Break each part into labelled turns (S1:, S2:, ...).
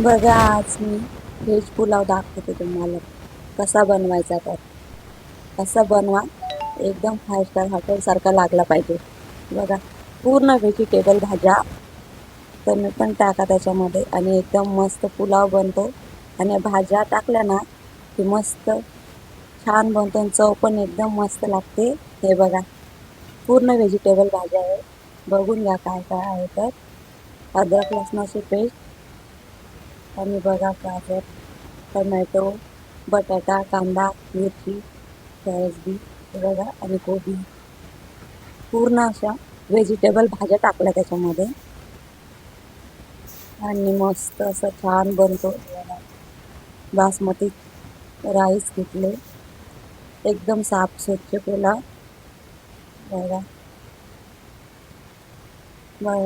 S1: बघा आज मी व्हेज पुलाव दाखवते तुम्हाला. कसा बनवायचा तर. कसा बनवा एकदम फाय स्टार हॉटेलसारखा लागला पाहिजे. बघा पूर्ण व्हेजिटेबल भाज्या तुम्ही पण टाका त्याच्यामध्ये आणि एकदम मस्त पुलाव बनतो. आणि भाज्या टाकल्या ना की मस्त छान बनतो आणि चव पण एकदम मस्त लागते. हे बघा पूर्ण व्हेजिटेबल भाज्या आहे. बघून घ्या काय काय आहे तर. अद्रक लसणाची पेस्ट आणि बघा गाजर टमॅटो बटाटा कांदा मिरची बी बघा आणि कोबी. पूर्ण अशा व्हेजिटेबल भाज्या टाकल्या त्याच्यामध्ये. आणि मस्त असं छान बनतो. बासमती राईस घेतले. एकदम साफ स्वच्छ केला. बघा.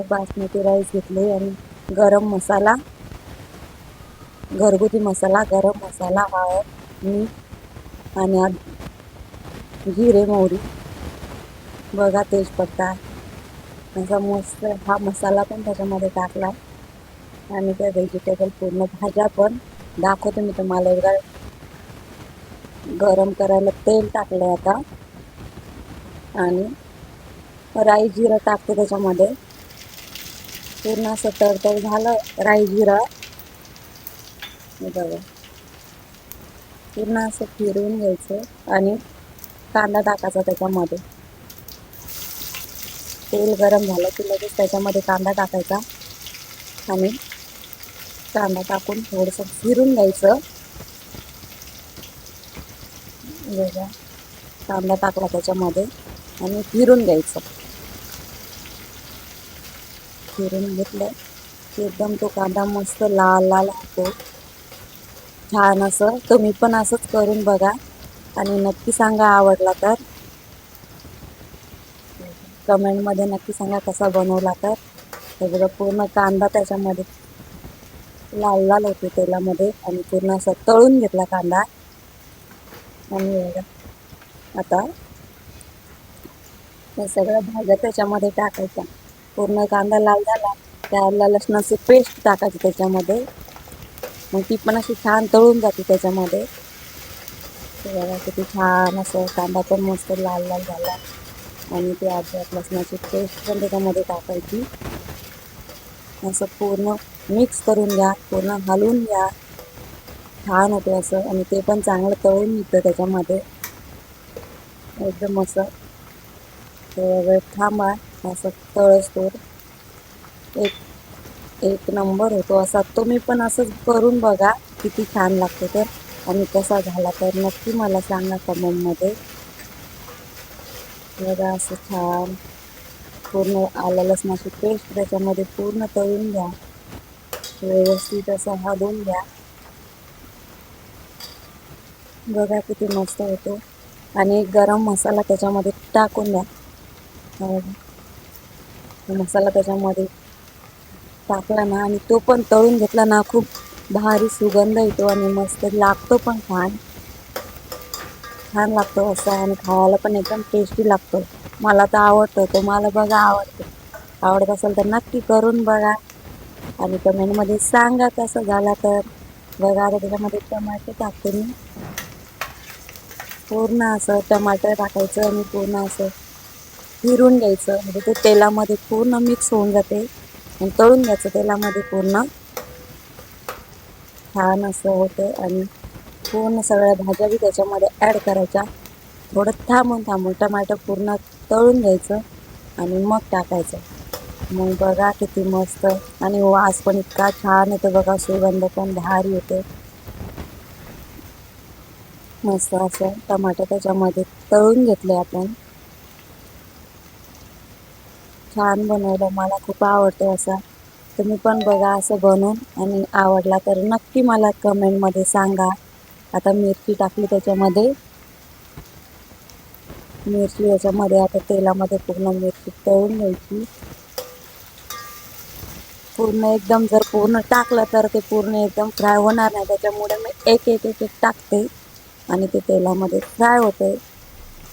S1: बासमती राईस घेतले आणि गरम मसाला घरगुती मसाला गरम मसाला हळद मीठ आणि जिरे मोहरी. बघा तेजपत्ता. असा मस्त हा मसाला पण त्याच्यामध्ये टाकला. आणि त्या व्हेजिटेबल पूर्ण भाज्या पण दाखवते मी तुम्हाला एकदा. गरम करायला तेल टाकलं आता. आणि राई जिरं टाकते त्याच्यामध्ये. पूर्ण असं तडतड झालं राई जिरं. बघा पूर्ण असं फिरवून घ्यायचं आणि कांदा टाकायचा त्याच्यामध्ये. तेल गरम झालं की लगेच त्याच्यामध्ये कांदा टाकायचा आणि कांदा टाकून थोडंसं फिरून घ्यायचं. बघा कांदा टाकला त्याच्यामध्ये आणि फिरून घ्यायचं. फिरून घेतलं की एकदम तो कांदा मस्त लाल लाल होतो. छान असं. तुम्ही पण असंच करून बघा. आणि नक्की सांगा आवडला तर. कमेंटमध्ये नक्की सांगा कसा बनवला तर. सगळं पूर्ण कांदा त्याच्यामध्ये लाल लाल होते तेलामध्ये आणि पूर्ण असं तळून घेतला कांदा. आणि आता हे सगळ्या भाज्या त्याच्यामध्ये टाकायच्या. पूर्ण कांदा लाल झाला. त्याला लसणाची पेस्ट टाकायची त्याच्यामध्ये. मग ती पण अशी छान तळून जाते त्याच्यामध्ये. बघा किती छान असं कांदा पण मस्त लाल लाल झाला. आणि ते अद्रक लसणाची पेस्ट पण त्याच्यामध्ये टाकायची. असं पूर्ण मिक्स करून घ्या पूर्ण हलवून घ्या. छान होते असं आणि ते पण चांगलं तळून निघतं त्याच्यामध्ये. एकदम असं वेळ थांबा असं तळस एक एक नंबर होतो. असा तुम्ही पण असंच करून बघा किती छान लागतो तर. आणि कसा झाला तर नक्की मला सांगा कमेंटमध्ये बघा असं छान. पूर्ण आलं लसणाची पेस्ट त्याच्यामध्ये पूर्ण तळून घ्या. व्यवस्थित असं हलवून घ्या. बघा किती मस्त होतो. आणि गरम मसाला त्याच्यामध्ये टाकून द्या. मसाला त्याच्यामध्ये टाकला ना आणि तो पण तळून घेतला ना खूप भारी सुगंध येतो आणि मस्त लागतो पण छान. छान लागतो असा आणि खायला पण एकदम टेस्टी लागतो. मला तर आवडतो तो मला बघा आवडतो. आवडत असेल तर नक्की करून बघा. आणि कमेंटमध्ये सांगा कसं झाला तर. बघा आता त्याच्यामध्ये टमाटे टाकते मी. पूर्ण असं टमाटर टाकायचं आणि पूर्ण असं फिरून घ्यायचं. म्हणजे ते तेलामध्ये पूर्ण मिक्स होऊन जाते. आणि तळून घ्यायचं तेलामध्ये पूर्ण. छान असं होतं आणि पूर्ण सगळ्या भाज्या बी त्याच्यामध्ये ॲड करायच्या. थोडं थांबून थांबून टमाटर पूर्ण तळून घ्यायचं आणि मग टाकायचं. मग बघा किती मस्त आणि वास पण इतका छान येतो बघा सुगंध पण भारी येते मस्त असं टमाटर त्याच्यामध्ये तळून घेतले आपण. छान बनवलं. मला खूप आवडतो असं. तुम्ही पण बघा असं बनवून आणि आवडला तर नक्की मला कमेंटमध्ये सांगा. आता मिरची टाकली त्याच्यामध्ये. मिरची याच्यामध्ये आता तेलामध्ये पूर्ण मिरची तळून घ्यायची. पूर्ण एकदम जर पूर्ण टाकलं तर ते पूर्ण एकदम फ्राय होणार नाही. त्याच्यामुळे मी एक एक एक एक टाकते आणि ते तेलामध्ये फ्राय होते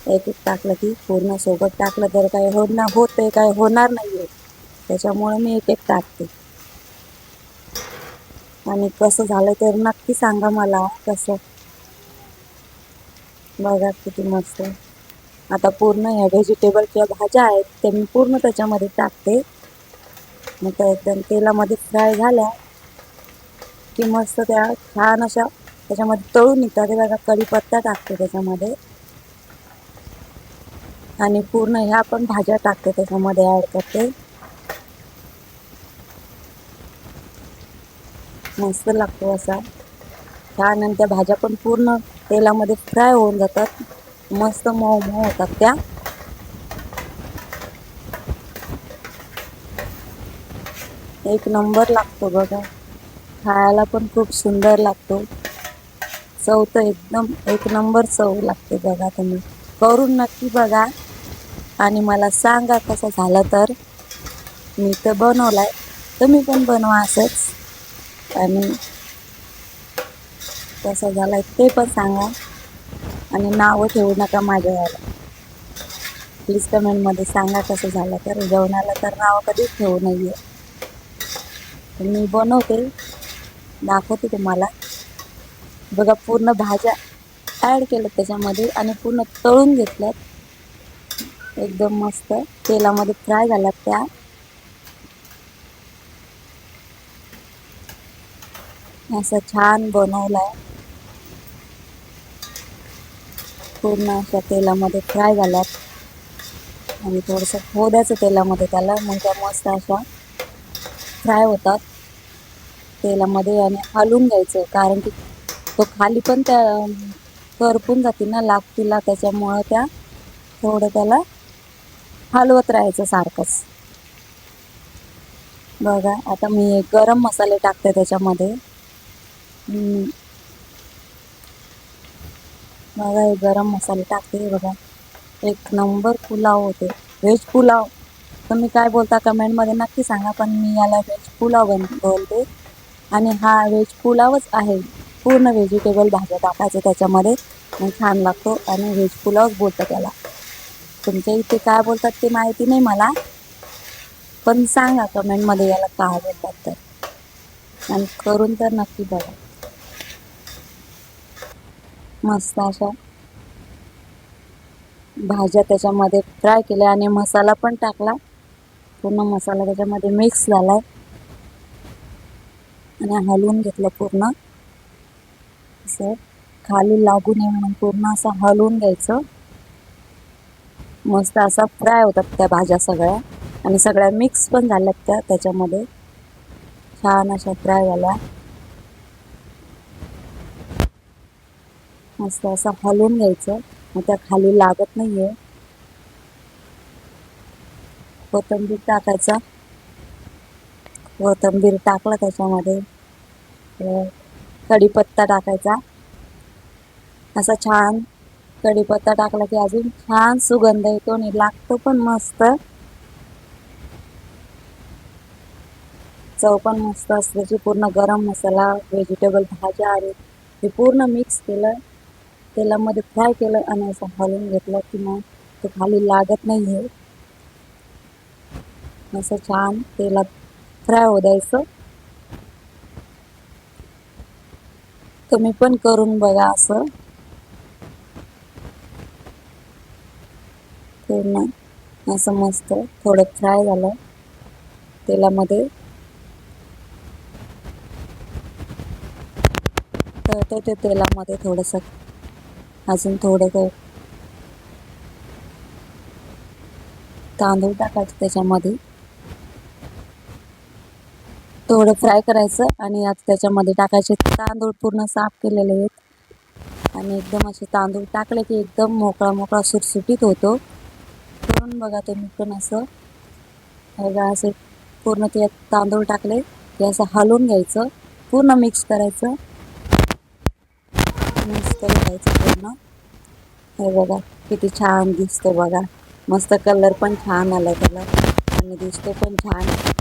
S1: एक एक टाकलं की पूर्ण सोबत टाकलं तर काय होणार होते काय होणार नाही आहे त्याच्यामुळे मी एक एक टाकते. आणि कसं झालं तर नक्की सांगा मला कसं. बघा किती मस्त. आता पूर्ण ह्या व्हेजिटेबल किंवा भाज्या आहेत त्या मी पूर्ण त्याच्यामध्ये टाकते. मग त्या एकदम तेलामध्ये फ्राय झाल्या की मस्त त्या छान अशा त्याच्यामध्ये तळून निघतात ते बघा कढीपत्ता टाकते त्याच्यामध्ये. आणि पूर्ण ह्या पण भाज्या टाकते त्याच्यामध्ये ॲड करते. मस्त लागतो असा. छान त्या भाज्या पण पूर्ण तेलामध्ये फ्राय होऊन जातात. मस्त मऊ मऊ होतात त्या. एक नंबर लागतो बघा. खायला पण खूप सुंदर लागतो. चव तर एकदम एक नंबर चव लागते बघा तुम्ही. करून नक्की बघा. आणि मला सांगा कसं झालं तर. मी तर बनवलाय. तुम्ही पण बनवा असंच. आणि कसं आहे ते पण सांगा. आणि नावं ठेवू नका माझ्या याला प्लीज कमेंटमध्ये सांगा कसं झालं तर. जेवणाला तर नावं कधीच ठेवू नये मी बनवते. दाखवते तुम्हाला. बघा पूर्ण भाज्या ॲड केलं त्याच्यामध्ये आणि पूर्ण तळून घेतल्यात. एकदम मस्त तेलामध्ये फ्राय झाल्यात त्या. असं छान बनवलाय. पूर्ण अशा तेलामध्ये फ्राय झाल्यात. आणि थोडंसं खोद्याचं तेलामध्ये त्याला मग त्या मस्त अशा फ्राय होतात. तेलामध्ये आणि हलवून घ्यायचं कारण की तो खाली पण त्या करपून जातील ना लागतील त्याच्यामुळं त्या थोडं त्याला हलवत राहायचं सारखंच. बघा आता मी गरम मसाले टाकते त्याच्यामध्ये. बघा हे गरम मसाले टाकते बघा. एक नंबर पुलाव होते. व्हेज पुलाव. तुम्ही काय बोलता कमेंटमध्ये नक्की सांगा पण मी याला व्हेज पुलाव बन बोलते. आणि हा व्हेज पुलावच आहे. पूर्ण व्हेजिटेबल भाज्या टाकायचं त्याच्यामध्ये. छान लागतो. आणि व्हेज पुलावच बोलतं त्याला तुमच्या इथे काय बोलतात ते माहिती नाही मला. पण सांगा कमेंटमध्ये याला काय बोलतात तर आणि करून तर नक्की बघा. मस्त अशा भाज्या त्याच्यामध्ये फ्राय केल्या आणि मसाला पण टाकला. पूर्ण मसाला त्याच्यामध्ये मिक्स झालाय. आणि हलवून घेतलं पूर्ण. असं खाली लागू नये म्हणून पूर्ण असं हलवून घ्यायचं. मस्त असा फ्राय होतात त्या भाज्या सगळ्या. आणि सगळ्या मिक्स पण झाल्यात त्या त्याच्यामध्ये. छान अशा फ्राय झाल्या. मस्त असं हलवून घ्यायचं. मग त्या खाली लागत नाहीये. कोथंबीर टाकायचा. कोथंबीर टाकला त्याच्यामध्ये. कढीपत्ता टाकायचा. असा छान कढीपत्ता टाकला की अजून छान सुगंध येतो आणि लागतो पण मस्त. चव पण मस्त असल्याची पूर्ण गरम मसाला व्हेजिटेबल भाज्या आणि हे पूर्ण मिक्स केलं. तेलामध्ये फ्राय केलं आणि असं हलवून घेतलं की मग ते खाली लागत नाही आहे असं छान तेलात फ्राय हो द्यायचं. तुम्ही पण करून बघा असं. पूर्ण असं मस्त थोडं फ्राय झालं. तेलामध्ये. तळतो ते तेलामध्ये थोडंसं अजून थोडं तांदूळ टाकायचं त्याच्यामध्ये. थोडं फ्राय करायचं आणि आता त्याच्यामध्ये टाकायचे तांदूळ पूर्ण साफ केलेले आहेत. आणि एकदम असे तांदूळ टाकले की एकदम मोकळा मोकळा सुटसुटीत होतो. करून बघा तुम्ही पण असं. बघा असे पूर्ण ते तांदूळ टाकले की असं हलवून घ्यायचं पूर्ण मिक्स करायचं. मिक्स करून घ्यायचं पूर्ण. हे बघा किती छान दिसतं बघा. मस्त कलर पण छान आला त्याला. आणि दिसतो पण छान.